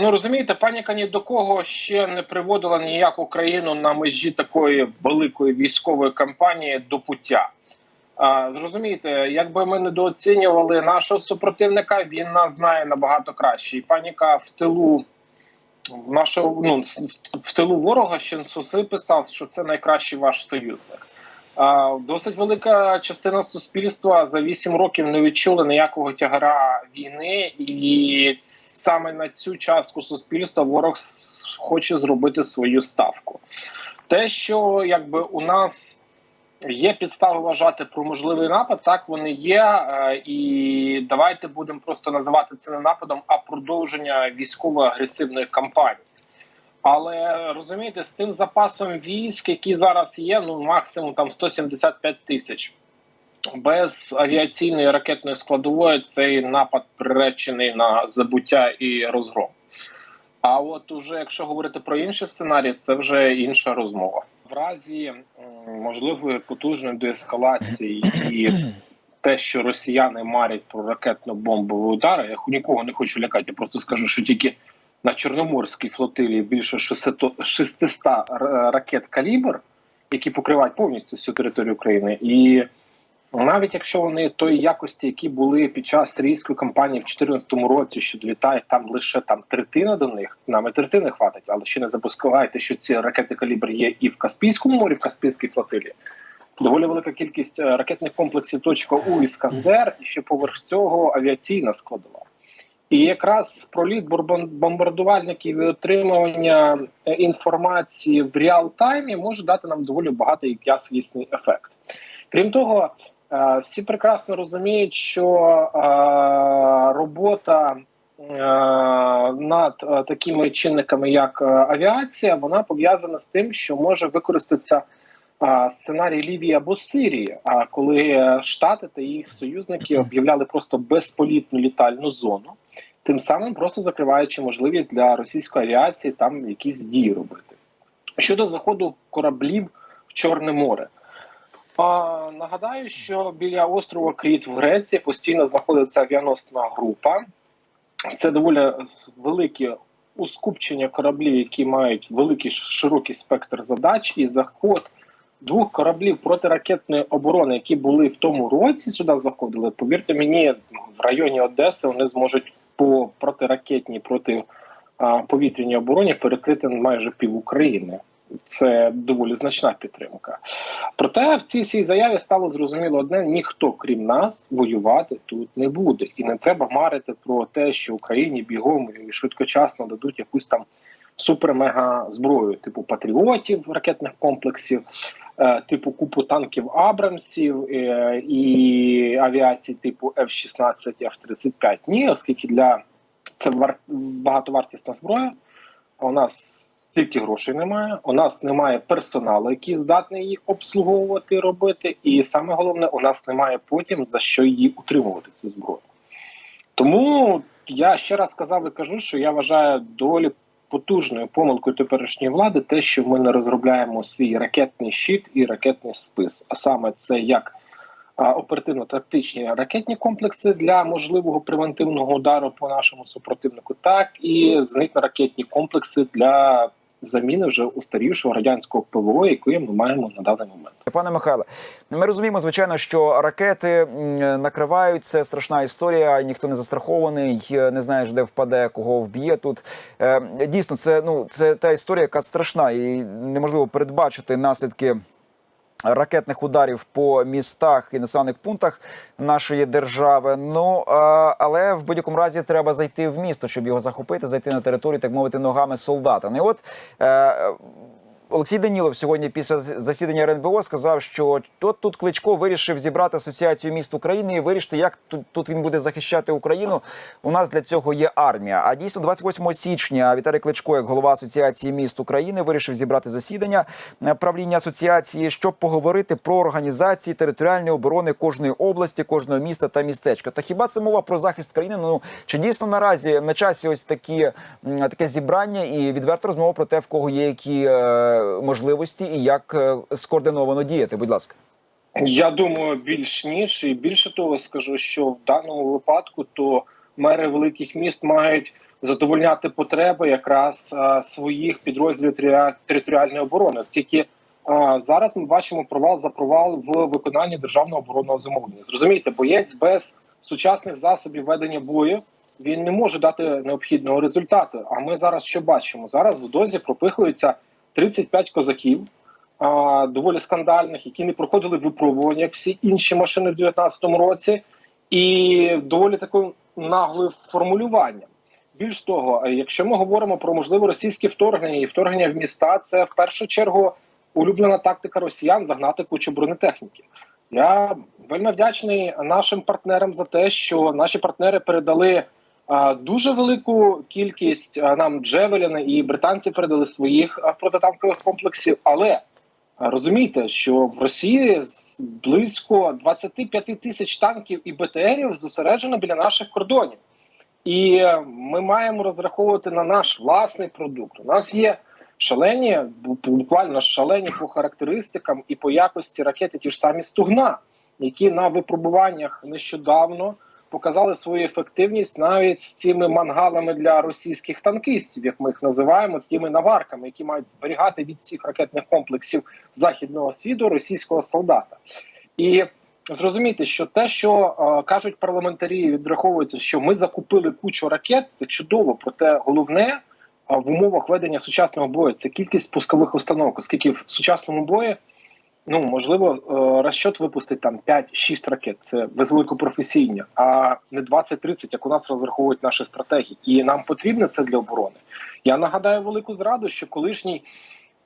Ну розумієте, паніка ні до кого ще не приводила ніяку країну на межі такої великої військової кампанії до пуття. Зрозумієте, якби ми недооцінювали нашого супротивника, він нас знає набагато краще. І паніка в тилу нашого ну в тилу ворога ще писав, що це найкращий ваш союзник. Досить велика частина суспільства за 8 років не відчула ніякого тягара війни, і саме на цю частку суспільства ворог хоче зробити свою ставку. Те, що якби у нас є підстави вважати про можливий напад, так вони є. е, І давайте будемо просто називати це не нападом, а продовження військово-агресивної кампанії. Але розумієте, з тим запасом військ, який зараз є, ну максимум там 175 тисяч. Без авіаційної ракетної складової цей напад приречений на забуття і розгром. А от уже якщо говорити про інші сценарії, це вже інша розмова. В разі можливої потужної деескалації і те, що росіяни марять про ракетно-бомбові удари, я нікого не хочу лякати, я просто скажу, що тільки на Чорноморській флотилії більше 600 600 ракет калібр, які покривають повністю всю територію України, і навіть якщо вони тої якості, які були під час сирійської кампанії в 2014 році, що долітають там лише там третина до них, нам і третини хватить, але ще не запускайте, що ці ракети калібр є і в Каспійському морі, в Каспійській флотилії. Доволі велика кількість е, ракетних комплексів точка У Іскандер, і ще поверх цього авіаційна складова. І якраз проліт бомбардувальників і отримування е, інформації в реал-таймі може дати нам доволі багатий ясвісний ефект. Крім того, е, всі прекрасно розуміють, що е, робота над такими чинниками, як авіація, вона пов'язана з тим, що може використатися сценарій Лівії або Сирії. А коли Штати та їх союзники об'являли просто безполітну літальну зону, тим самим просто закриваючи можливість для російської авіації там якісь дії робити. Щодо заходу кораблів в Чорне море. А, нагадаю, що біля острова Кріт в Греції постійно знаходиться авіаносна група. Це доволі велике ускупчення кораблів, які мають великий широкий спектр задач, і заход двох кораблів протиракетної оборони, які були в тому році сюди заходили. Повірте мені, в районі Одеси вони зможуть по протиракетній протиповітряній обороні перекрити майже пів України. Це доволі значна підтримка. Проте в цій цій заяві стало зрозуміло одне: ніхто, крім нас, воювати тут не буде, і не треба марити про те, що Україні бігом і швидкочасно дадуть якусь там супер-мега зброю, типу патріотів ракетних комплексів, типу купу танків Абрамсів е, і авіації типу F-16, F-35. Ні, оскільки для це вар... багатовартісна зброя. У нас стільки грошей немає. У нас немає персоналу, який здатний її обслуговувати, робити. І саме головне, у нас немає потім за що її утримувати цю зброю. Тому я ще раз сказав і кажу, що я вважаю доволі потужною помилкою теперішньої влади, те, що ми не розробляємо свій ракетний щит і ракетний спис. А саме це як оперативно-тактичні ракетні комплекси для можливого превентивного удару по нашому супротивнику, так і зникне ракетні комплекси для заміни вже устарівшого радянського ПВО, яке ми маємо на даний момент. Пане Михайле, ми розуміємо, звичайно, що ракети накривають це страшна історія. Ніхто не застрахований, не знаєш, де впаде, кого вб'є тут. Е, Дійсно, це ну це та історія, яка страшна, і неможливо передбачити наслідки. Ракетних ударів по містах і населених пунктах нашої держави. Ну але в будь-якому разі треба зайти в місто, щоб його захопити, зайти на територію, так мовити, ногами солдата. Ну от е, Олексій Данілов сьогодні після засідання РНБО сказав, що тут, тут Кличко вирішив зібрати асоціацію міст України і вирішити, як тут, тут він буде захищати Україну. У нас для цього є армія. А дійсно, 28 січня Віталій Кличко, як голова асоціації міст України, вирішив зібрати засідання е, правління асоціації, щоб поговорити про організації територіальної оборони кожної області, кожного міста та містечка. Та хіба це мова про захист країни? Ну чи дійсно наразі на часі ось такі таке зібрання і відверта розмова про те, в кого є які е, можливості і як е, скоординовано діяти? Будь ласка. Я думаю, більш ніж і більше того скажу, що в даному випадку то мери великих міст мають задовольняти потреби якраз а, своїх підрозділів територіальної оборони, оскільки а, зараз ми бачимо провал за провал в виконанні державного оборонного замовлення. Зрозумійте, боєць без сучасних засобів ведення бою він не може дати необхідного результату. А ми зараз що бачимо? Зараз в дозі пропихується 35 козаків, а, доволі скандальних, які не проходили випробування, як всі інші машини в 2019 році, і доволі таким наглим формулюванням. Більш того, е, якщо ми говоримо про можливе російське вторгнення і вторгнення в міста, це в першу чергу улюблена тактика росіян загнати кучу бронетехніки. Я вельми вдячний нашим партнерам за те, що наші партнери передали дуже велику кількість нам Джевеліна, і британці передали своїх протитанкових комплексів. Але розумійте, що в Росії близько 25 тисяч танків і БТРів зосереджено біля наших кордонів. І е, ми маємо розраховувати на наш власний продукт. У нас є шалені, буквально шалені по характеристикам і по якості ракети, ті ж самі стугна, які на випробуваннях нещодавно показали свою ефективність навіть з цими мангалами для російських танкістів, як ми їх називаємо, тими наварками, які мають зберігати від всіх ракетних комплексів західного світу російського солдата. І зрозуміти, що те, що е, кажуть парламентарі, відраховується, що ми закупили кучу ракет, це чудово. Проте головне в умовах ведення сучасного бою це кількість пускових установок, оскільки в сучасному бої. Ну можливо, е, розчот випустить там 5-6 ракет. Це високопрофесійні, а не 20-30, як у нас розраховують наші стратегії. І нам потрібно це для оборони. Я нагадаю велику зраду, що колишній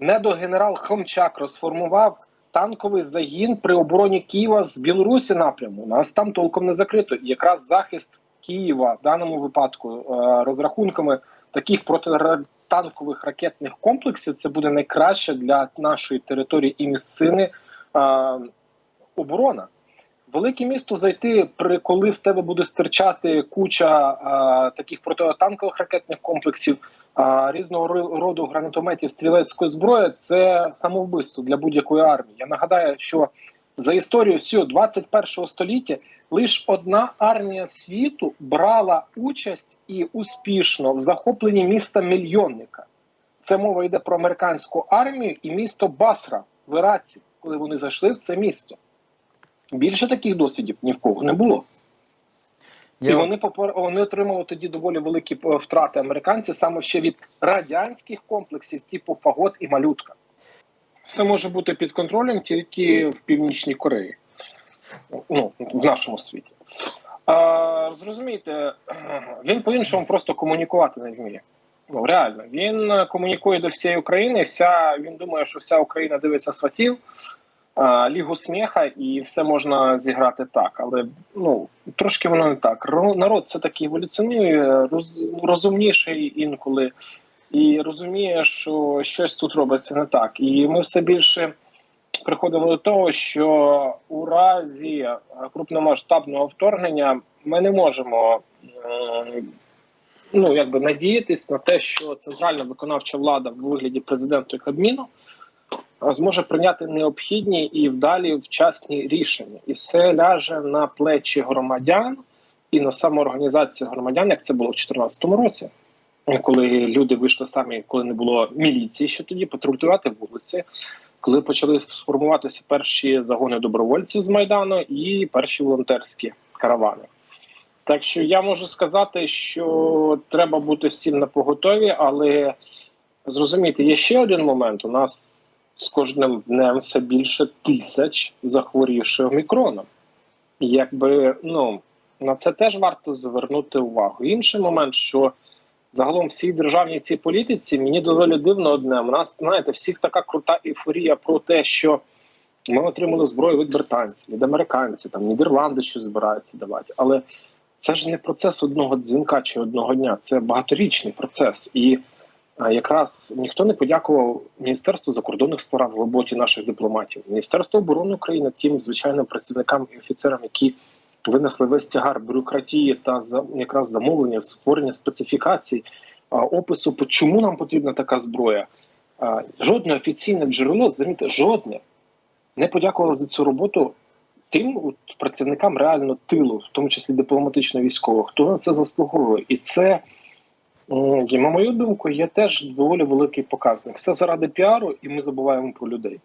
недогенерал Хомчак розформував танковий загін при обороні Києва з Білорусі напряму. Нас там толком не закрито. І якраз захист Києва в даному випадку е, розрахунками таких протитанкових ракетних комплексів це буде найкраще для нашої території і місцини е, оборона. Велике місто зайти при коли в тебе буде стирчати куча а, таких протитанкових ракетних комплексів, а, різного роду гранатометів стрілецької зброї. Це самовбивство для будь-якої армії. Я нагадаю, що за історію всього 21 століття лише одна армія світу брала участь і успішно в захопленні міста мільйонника. Це мова йде про американську армію і місто Басра в Іраці, коли вони зайшли в це місто. Більше таких досвідів ні в кого не було. Я- І вони попер... вони отримали тоді доволі великі е, втрати американці саме ще від радянських комплексів, типу Фагот і Малютка. Все може бути під контролем тільки в Північній Кореї, ну в нашому світі. А, зрозумійте, він по-іншому просто комунікувати не вміє. Ну реально, він комунікує до всієї України. Вся він думає, що вся Україна дивиться сватів, а, лігу сміха, і все можна зіграти так. Але ну трошки воно не так. Народ все таки еволюціонує, роз- розумніший інколи, і розуміє, що щось тут робиться не так. І ми все більше приходимо до того, що у разі е, крупномасштабного вторгнення ми не можемо. Ну, якби надіятись на те, що центральна виконавча влада в вигляді президента і Кабміну зможе прийняти необхідні і вдалі вчасні рішення, і все ляже на плечі громадян і на самоорганізацію громадян, як це було в 2014 році, коли люди вийшли самі, коли не було міліції, ще тоді патрулювати вулиці, коли почали сформуватися перші загони добровольців з майдану і перші волонтерські каравани. Так що я можу сказати, що треба бути всім на поготові, але зрозумійте, є ще один момент. У нас з кожним днем все більше тисяч захворівших омікроном. Якби ну на це теж варто звернути увагу. Інший момент, що загалом всій державній цій політиці мені доволі дивно одне. У нас знаєте, всіх така крута ейфорія про те, що ми отримали зброю від британців, від американців, там Нідерланди щось збираються давати. Але це ж не процес одного дзвінка чи одного дня, це багаторічний процес. І якраз ніхто не подякував Міністерству закордонних справ в роботі наших дипломатів, Міністерство оборони України, тим звичайним працівникам і офіцерам, які винесли весь тягар бюрократії та за якраз замовлення, створення специфікацій, опису, чому нам потрібна така зброя. Жодне офіційне джерело, замітьте, жодне не подякувало за цю роботу тим от, працівникам реально тилу, в тому числі дипломатично військового, хто на це заслуговує, і це і, На мою думку, є теж доволі великий показник. Все заради піару, і ми забуваємо про людей.